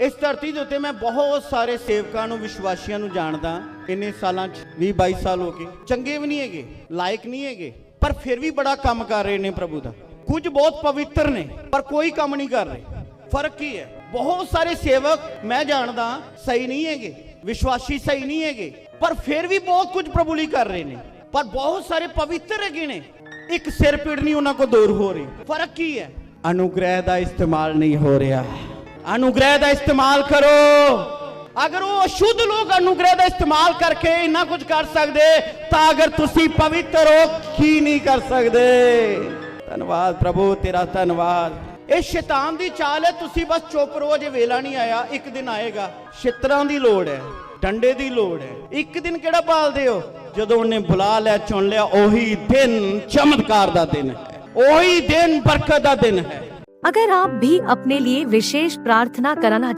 ਇਸ ਧਰਤੀ ਦੇ ਉੱਤੇ ਮੈਂ ਬਹੁਤ ਸਾਰੇ ਸੇਵਕਾਂ ਨੂੰ, ਵਿਸ਼ਵਾਸੀਆਂ ਨੂੰ ਜਾਣਦਾ। ਇੰਨੇ ਸਾਲਾਂ 'ਚ 20 22 ਸਾਲ ਹੋ ਗਏ। ਚੰਗੇ ਵੀ ਨਹੀਂ ਹੈਗੇ, ਲਾਇਕ ਨਹੀਂ ਹੈਗੇ, ਪਰ ਫਿਰ ਵੀ ਬੜਾ ਕੰਮ ਕਰ ਰਹੇ ਨੇ ਪ੍ਰਭੂ ਦਾ। ਕੁਝ ਬਹੁਤ ਪਵਿੱਤਰ ਨੇ, ਪਰ ਕੋਈ ਕੰਮ ਨਹੀਂ ਕਰ ਰਹੇ। ਫ਼ਰਕ ਕੀ ਹੈ? ਬਹੁਤ ਸਾਰੇ ਸੇਵਕ ਮੈਂ ਜਾਣਦਾ ਸਹੀ ਨਹੀਂ ਹੈਗੇ, ਵਿਸ਼ਵਾਸੀ ਸਹੀ ਨਹੀਂ ਹੈਗੇ, ਪਰ ਫਿਰ ਵੀ ਬਹੁਤ ਕੁਝ ਪ੍ਰਭੂ ਲਈ ਕਰ ਰਹੇ ਨੇ। ਪਰ ਬਹੁਤ ਸਾਰੇ ਪਵਿੱਤਰ ਹੈਗੇ ਨੇ। ਇੱਕ ਸਿਰ ਪੀੜ ਨਹੀਂ ਉਹਨਾਂ ਕੋ ਦੂਰ ਹੋ ਰਹੀ। ਫ਼ਰਕ ਕੀ ਹੈ? ਅਨੁਗ੍ਰਹਿ ਦਾ ਇਸਤੇਮਾਲ ਨਹੀਂ ਹੋ ਰਿਹਾ। ਅਨੁਗ੍ਰਹਿ ਦਾ ਇਸਤੇਮਾਲ ਕਰੋ। ਅਗਰ ਉਹ ਅਸ਼ੁੱਧ ਲੋਕ ਅਨੁਗ੍ਰਹਿ ਦਾ ਇਸਤੇਮਾਲ ਕਰਕੇ ਇੰਨਾ ਕੁਝ ਕਰ ਸਕਦੇ, ਤਾਂ ਅਗਰ ਤੁਸੀਂ ਪਵਿੱਤਰ ਹੋ, ਕੀ ਨਹੀਂ ਕਰ ਸਕਦੇ? ਧੰਨਵਾਦ ਪ੍ਰਭੂ, ਤੇਰਾ ਧੰਨਵਾਦ। ਇਹ ਸ਼ੈਤਾਨ ਦੀ ਚਾਲ ਹੈ, ਤੁਸੀਂ ਬਸ ਚੁੱਪ ਰਹੋ ਜੇ ਵੇਲਾ ਨਹੀਂ ਆਇਆ, ਇੱਕ ਦਿਨ ਆਏਗਾ। ਛਿੱਤਰਾਂ ਦੀ ਲੋੜ ਹੈ, ਡੰਡੇ ਦੀ ਲੋੜ ਹੈ। ਇੱਕ ਦਿਨ ਕਿਹੜਾ ਪਾਲਦੇ ਹੋ? ਜਦੋਂ ਉਹਨੇ ਬੁਲਾ ਲਿਆ, ਚੁਣ ਲਿਆ, ਉਹੀ ਦਿਨ ਚਮਤਕਾਰ ਦਾ ਦਿਨ ਹੈ। ਉਹੀ ਦਿਨ ਬਰਕਤ ਦਾ ਦਿਨ ਹੈ। अगर आप भी अपने लिए विशेष प्रार्थना करना